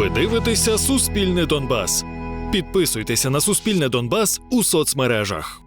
Ви дивитеся Суспільне Донбас. Підписуйтеся на Суспільне Донбас у соцмережах.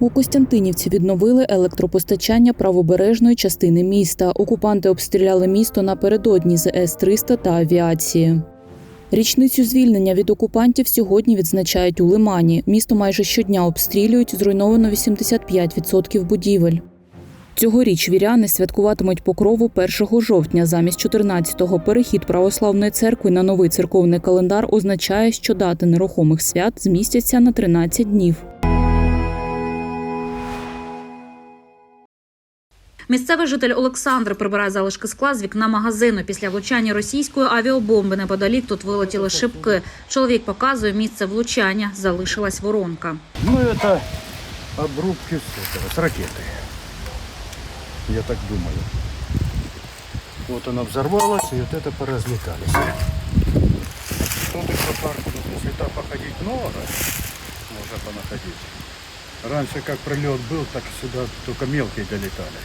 У Костянтинівці відновили електропостачання правобережної частини міста. Окупанти обстріляли місто напередодні з С-300 та авіації. Річницю звільнення від окупантів сьогодні відзначають у Лимані. Місто майже щодня обстрілюють, зруйновано 85% будівель. Цьогоріч віряни святкуватимуть покрову 1 жовтня замість 14-го. Перехід православної церкви на новий церковний календар означає, що дати нерухомих свят змістяться на 13 днів. Місцевий житель Олександр прибирає залишки скла з вікна магазину. Після влучання російської авіабомби неподалік тут вилетіли шибки. Чоловік показує місце влучання. Залишилась воронка. Ну, это обрубки с, этого, с ракеты. Я так думаю. Вот она взорвалась, и вот это поразлетались. Тут еще парку, ну, если там походить много, можно понаходить. Раньше как прилет был, так сюда только мелкие долетали.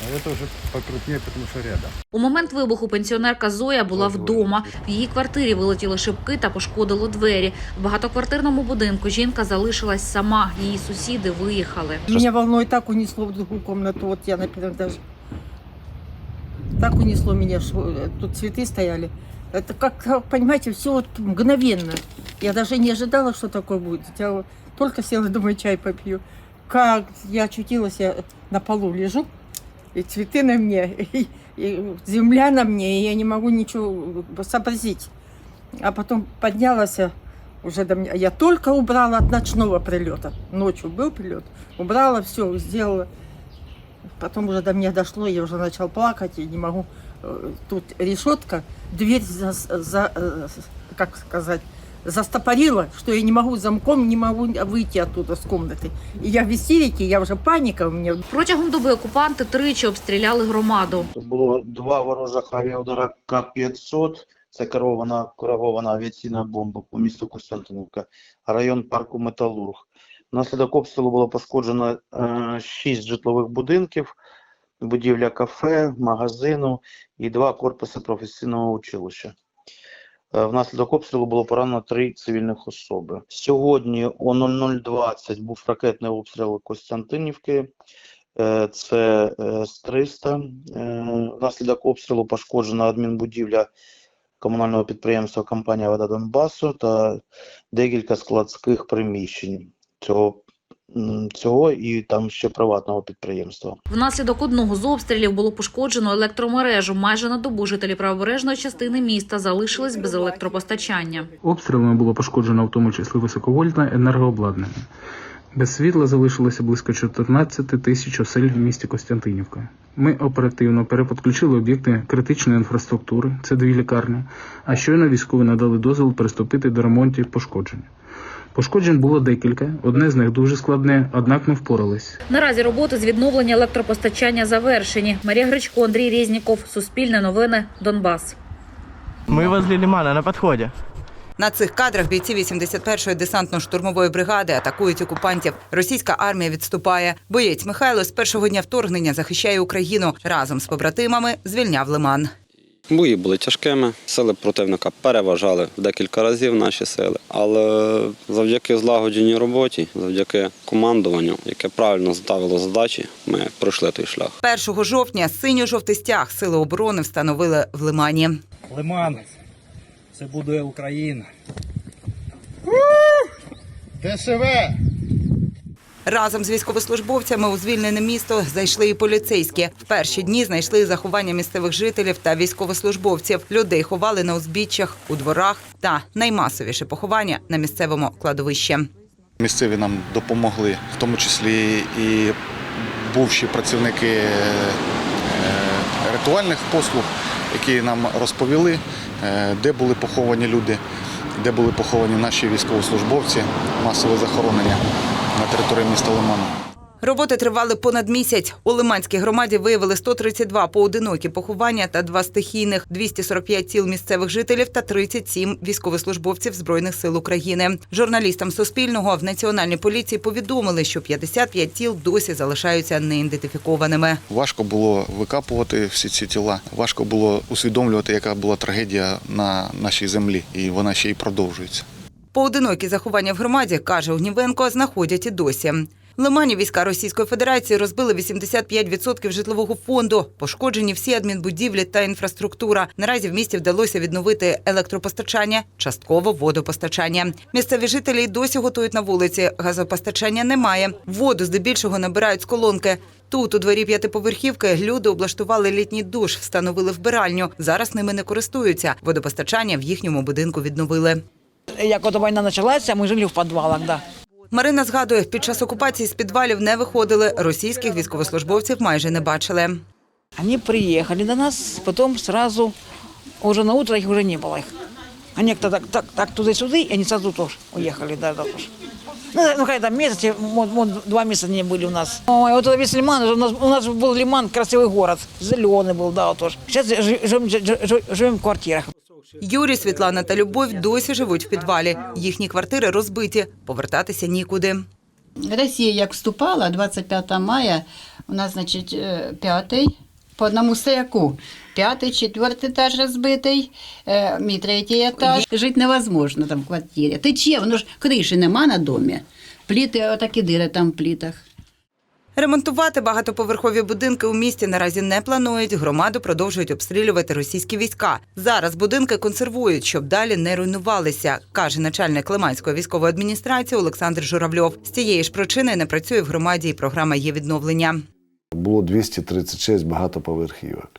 А это уже покрупнее, потому что рядом. У момент вибуху пенсіонерка Зоя була вдома. В її квартирі вилетіли шибки та пошкодило двері. В багатоквартирному будинку жінка залишилась сама. Її сусіди виїхали. Меня волной так унесло в другую комнату. Вот я, например, даже так унесло меня, что э, тут цветы стояли. Это как, как, понимаете, все вот мгновенно. Я даже не ожидала, что такое будет. Я вот только села, думаю, чай попью. Как я очутилась, я на полу лежу, и цветы на мне, и, и земля на мне, и я не могу ничего сообразить. А потом поднялась я уже до меня. Я только убрала от ночного прилета. Ночью был прилет. Убрала все, сделала. Потом уже до меня дошло, я уже начал плакать, и не могу. Э, Тут решетка, дверь за, за- э, как сказать, застопорила, что я не могу замком, не могу выйти оттуда с комнаты. И я в истерике, я уже паника у меня. Протягом доби окупанти тричі обстріляли громаду. Тут було два ворожих авіаудара К-500. Це керована коригована авіаційна бомба по місту Костянтинівка, район парку Металург. Внаслідок обстрілу було пошкоджено е, шість житлових будинків, будівля кафе, магазину і два корпуси професійного училища. Е, Внаслідок обстрілу було поранено три цивільних особи. Сьогодні о 00.20 був ракетний обстріл Костянтинівки. Е, Це С-300. Е, Внаслідок обстрілу пошкоджена адмінбудівля комунального підприємства компанія Вода Донбасу та декілька складських приміщень цього, цього і там ще приватного підприємства. Внаслідок одного з обстрілів було пошкоджено електромережу. Майже на добу жителі правобережної частини міста залишились без електропостачання. Обстрілами було пошкоджено в тому числі високовольтне енергообладнання. Без світла залишилося близько 14 тисяч осель в місті Костянтинівка. Ми оперативно переподключили об'єкти критичної інфраструктури, це дві лікарні, а щойно військові надали дозвіл приступити до ремонтів пошкоджень. Пошкоджень було декілька, одне з них дуже складне, однак ми впорались. Наразі роботи з відновлення електропостачання завершені. Марія Гречко, Андрій Різніков, Суспільне новини, Донбас. Мы возле лимана на подходе. На цих кадрах бійці 81-ї десантно-штурмової бригади атакують окупантів. Російська армія відступає. Боєць Михайло з першого дня вторгнення захищає Україну. Разом з побратимами звільняв лиман. Бої були тяжкими, сили противника переважали в декілька разів наші сили, але завдяки злагодженій роботі, завдяки командуванню, яке правильно ставило задачі, ми пройшли той шлях. 1 жовтня синьо-жовтий стяг сили оборони встановили в лимані. Лиман. Це буде Україна. ДСВ! Разом з військовослужбовцями у звільнене місто зайшли і поліцейські. В перші дні знайшли заховання місцевих жителів та військовослужбовців. Людей ховали на узбіччях, у дворах та наймасовіше поховання на місцевому кладовищі. Місцеві нам допомогли, в тому числі і бувші працівники е, ритуальних послуг, які нам розповіли, е, де були поховані люди, де були поховані наші військовослужбовці, масове захоронення території міста Лиману. Роботи тривали понад місяць. У Лиманській громаді виявили 132 поодинокі поховання та два стихійних, 245 тіл місцевих жителів та 37 військовослужбовців Збройних сил України. Журналістам Суспільного в Національній поліції повідомили, що 55 тіл досі залишаються неідентифікованими. Важко було викапувати всі ці тіла. Важко було усвідомлювати, яка була трагедія на нашій землі, і вона ще й продовжується. Поодинокі заховання в громаді, каже Огнівенко, знаходять і досі. Лимані війська Російської Федерації розбили 85% житлового фонду. Пошкоджені всі адмінбудівлі та інфраструктура. Наразі в місті вдалося відновити електропостачання, частково водопостачання. Місцеві жителі й досі готують на вулиці. Газопостачання немає. Воду здебільшого набирають з колонки. Тут, у дворі п'ятиповерхівки, люди облаштували літній душ, встановили вбиральню. Зараз ними не користуються. Водопостачання в їхньому будинку відновили. Як от війна почалася, ми жили в підвалах, да. Марина згадує, під час окупації з підвалів не виходили. Російських військовослужбовців майже не бачили. Они приехали до нас, потом сразу, уже на утро их уже не было их. Они как-то так, так, так туда-сюда, и они сразу тоже уехали, да, да, тоже. Ну, ну какая там месяц, вот, вот, два месяца не были у нас. Ой, вот это весь лиман, у нас, у нас был лиман, красивый город, зеленый был, да, вот тоже. Сейчас живем, живем в квартирах. Юрій, Світлана та Любов досі живуть в підвалі. Їхні квартири розбиті, повертатися нікуди. Росія як вступала 25 мая, у нас, значить, е, п'ятий по одному стояку. П'ятий, четвертий етаж розбитий, е, мій третій етаж. Жити невозможно там в квартирі. Тече, воно ж криші нема на домі. Пліти, отакі дири там в плітах. Ремонтувати багатоповерхові будинки у місті наразі не планують. Громаду продовжують обстрілювати російські війська. Зараз будинки консервують, щоб далі не руйнувалися, каже начальник Лиманської військової адміністрації Олександр Журавльов. З цієї ж причини не працює в громаді і програма є відновлення. Було 236 багатоповерхівок.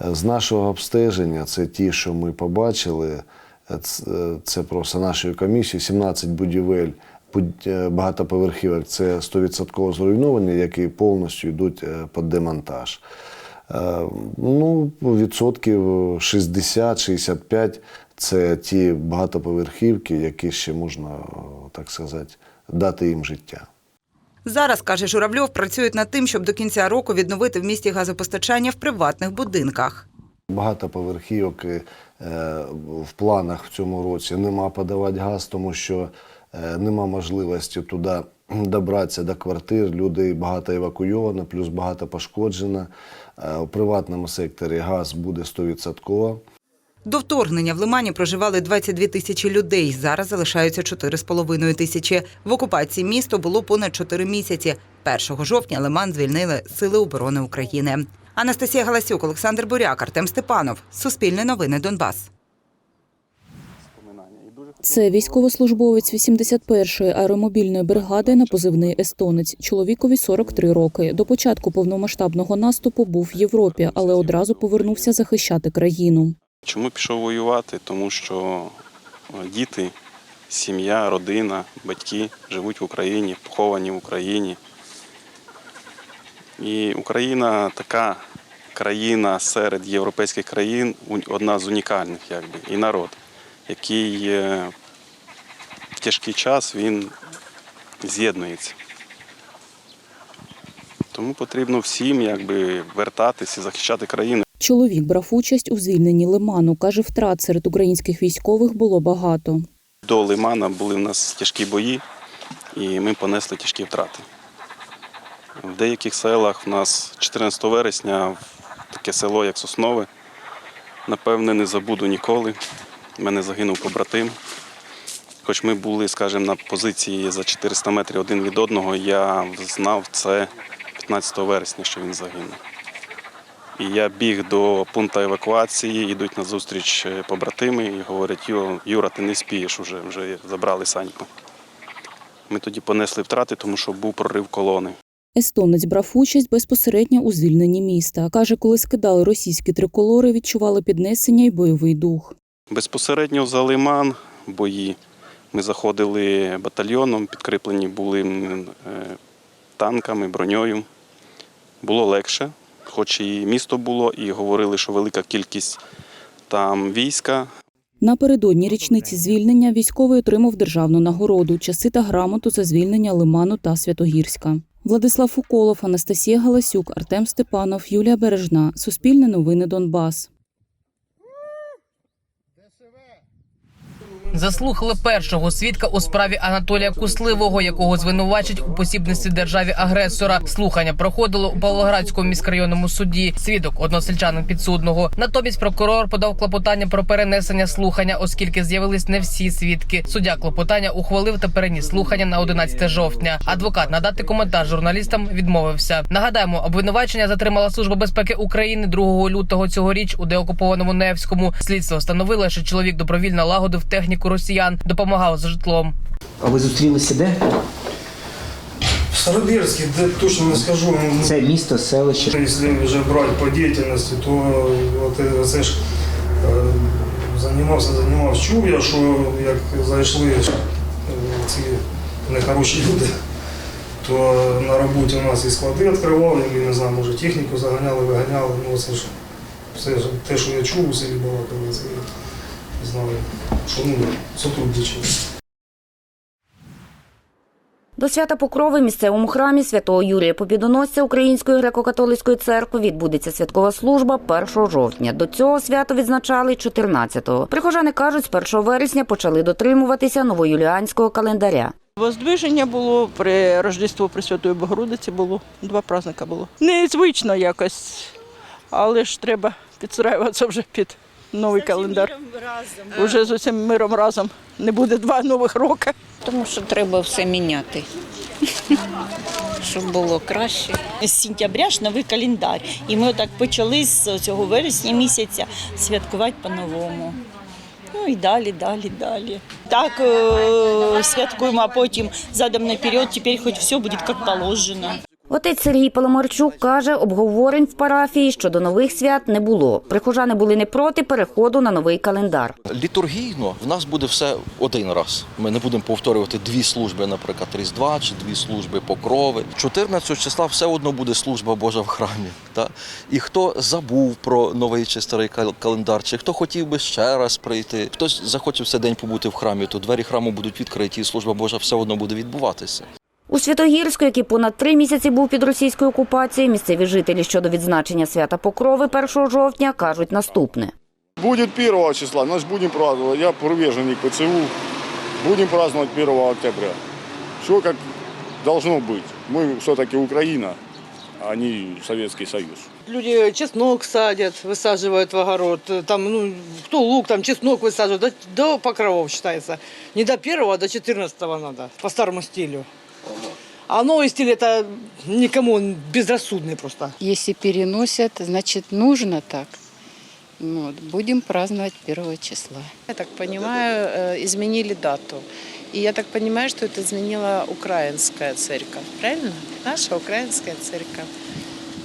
Е, З нашого обстеження, це ті, що ми побачили, е, е, це просто нашою комісією, 17 будівель буд- багатоповерхівок це 100% зруйновані, які повністю йдуть е, під демонтаж. Е, Ну, відсотків 60-65 це ті багатоповерхівки, які ще можна, е, так сказати, дати їм життя. Зараз, каже Журавльов, працюють над тим, щоб до кінця року відновити в місті газопостачання в приватних будинках. Багатоповерхівок е, в планах в цьому році нема подавати газ, тому що е, нема можливості туди добратися до квартир. Людей багато евакуйовано, плюс багато пошкоджено. Е, У приватному секторі газ буде 100%. До вторгнення в Лимані проживали 22 тисячі людей. Зараз залишаються 4,5 тисячі. В окупації місто було понад 4 місяці. 1 жовтня Лиман звільнили Сили оборони України. Анастасія Галасюк, Олександр Буряк, Артем Степанов. Суспільне новини Донбас. Це військовослужбовець 81-ї аеромобільної бригади на позивний естонець. Чоловікові 43 роки. До початку повномасштабного наступу був в Європі, але одразу повернувся захищати країну. Чому пішов воювати? Тому що е, діти, сім'я, родина, батьки живуть в Україні, поховані в Україні. І Україна така країна серед європейських країн, одна з унікальних, якби, і народ, який е, в тяжкий час він з'єднується. Тому потрібно всім якби, вертатися захищати країну. Чоловік брав участь у звільненні Лиману. каже, втрат серед українських військових було багато. До Лимана були в нас тяжкі бої, і ми понесли тяжкі втрати. В деяких селах в нас 14 вересня таке село, як Соснове, напевне, не забуду ніколи. У мене загинув побратим. Хоч ми були, скажімо, на позиції за 400 метрів один від одного, я знав це 15 вересня, що він загинув. І я біг до пункту евакуації, йдуть на зустріч е, побратими і говорять, «Ю- Юра, ти не спієш уже, вже забрали Саньку. Ми тоді понесли втрати, тому що був прорив колони. Естонець брав участь безпосередньо у звільненні міста. Каже, коли скидали російські триколори, відчували піднесення й бойовий дух. Безпосередньо за Лиман бої. Ми заходили батальйоном, підкріплені були е, танками, броньою. Було легше, хоч і місто було, і говорили, що велика кількість там війська, Напередодні річниці звільнення військовий отримав державну нагороду, часи та грамоту за звільнення Лиману та Святогірська. Владислав Уколов, Анастасія Галасюк, Артем Степанов, Юлія Бережна. Суспільне новини Донбас. Заслухали першого свідка у справі Анатолія Кусливого, якого звинувачать у посібництві державі агресора. Слухання проходило у Павлоградському міськрайонному суді. Свідок односельчанин підсудного. Натомість прокурор подав клопотання про перенесення слухання, оскільки з'явились не всі свідки. Суддя клопотання ухвалив та переніс слухання на 11 жовтня. Адвокат надати коментар журналістам відмовився. Нагадаємо, обвинувачення затримала служба безпеки України 2 лютого цьогоріч у деокупованому Невському. Слідство встановило, що чоловік добровільно лагодив техніку росіян, допомагав з житлом. А ви зустрілися де? В Старобірській, де точно не скажу. Це місто, селище. Якщо вже брати по діяльності, то от е, це ж е, займався, займався. Чув я, що як зайшли е, ці нехороші люди, то на роботі у нас і склади відкривали, і не знаю, може техніку заганяли, виганяли. Ну це ж все ж те, що я чув у селі Балакові, це знаю, що ну, сотрудничали. До свята Покрови в місцевому храмі святого Юрія Побідоносця Української греко-католицької церкви відбудеться святкова служба 1 жовтня. До цього свято відзначали 14-го. Прихожани кажуть, з 1 вересня почали дотримуватися новоюліанського календаря. Воздвиження було при Рождество Пресвятої Богородиці було. Два праздника було. Незвично якось, але ж треба підстраюватися вже під новий календар. Разом. Уже з усім миром разом не буде два нових роки. Тому що треба все міняти, щоб було краще. З сентября ж новий календар. І ми так почали з цього вересня місяця святкувати по-новому. Ну і далі, далі, далі. Так е- святкуємо, а потім задом наперед, тепер хоч все буде як положено. Отець Сергій Паламарчук каже, обговорень в парафії щодо нових свят не було. Прихожани були не проти переходу на новий календар. Літургійно в нас буде все один раз. Ми не будемо повторювати дві служби, наприклад, Різдва чи дві служби покрови. 14 числа все одно буде служба Божа в храмі. Та? І хто забув про новий чи старий календар, чи хто хотів би ще раз прийти, хтось захоче все день побути в храмі, то двері храму будуть відкриті, і служба Божа все одно буде відбуватися. У Святогірську, який понад три місяці був під російською окупацією, місцеві жителі щодо відзначення свята Покрови 1 жовтня кажуть наступне. Будет 1 числа, значит будем праздновать. Я приверженник ПЦУ. Будем праздновать 1 октября. Все как должно быть. Мы все-таки Украина, а не Советский Союз. Люди чеснок садят, высаживают в огород. Там, ну, кто лук, там чеснок высаживает. До, до покровов считается. Не до первого, а до 14 надо. По старому стилю. А новый стиль это никому он безрассудный просто. Если переносят, значит нужно так. Вот, будем праздновать 1 числа. Я так понимаю, э, изменили дату. И я так понимаю, что это изменила украинская церковь, правильно? Наша украинская церковь.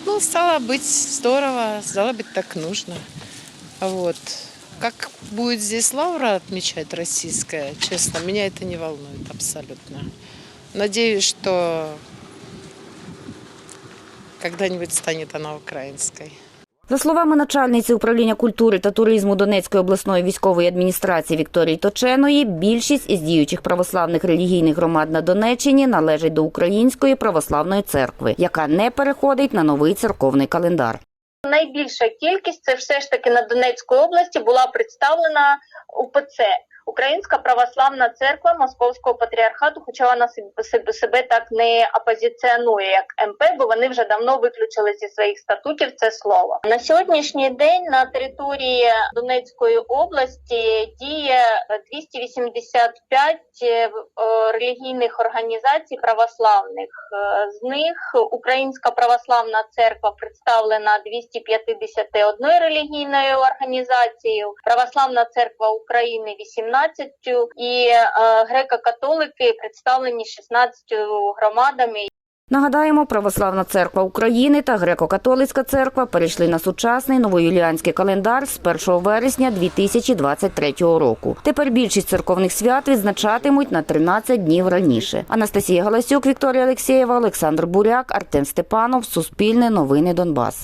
Ну, стало быть здорово, стало быть так нужно. Вот. Как будет здесь Лавра отмечать российская, честно, меня это не волнует абсолютно. Надеюсь, что когда-нибудь станет она украинской. За словами начальниці управління культури та туризму Донецької обласної військової адміністрації Вікторії Точеної, більшість із діючих православних релігійних громад на Донеччині належить до Української православної церкви, яка не переходить на новий церковний календар. Найбільша кількість це все ж таки на Донецької області була представлена УПЦ Українська православна церква Московського патріархату, хоча вона себе- так не опозиціонує як МП, бо вони вже давно виключили зі своїх статутів це слово. На сьогоднішній день на території Донецької області діє е, 285 е, е, релігійних організацій православних. Е, З них Українська православна церква представлена 251 релігійною організацією, Православна церква України 18 і е, греко-католики представлені 16 громадами. Нагадаємо, Православна церква України та Греко-католицька церква перейшли на сучасний новоюліанський календар з 1 вересня 2023 року. Тепер більшість церковних свят відзначатимуть на 13 днів раніше. Анастасія Галасюк, Вікторія Олексєєва, Олександр Буряк, Артем Степанов, Суспільне новини Донбас.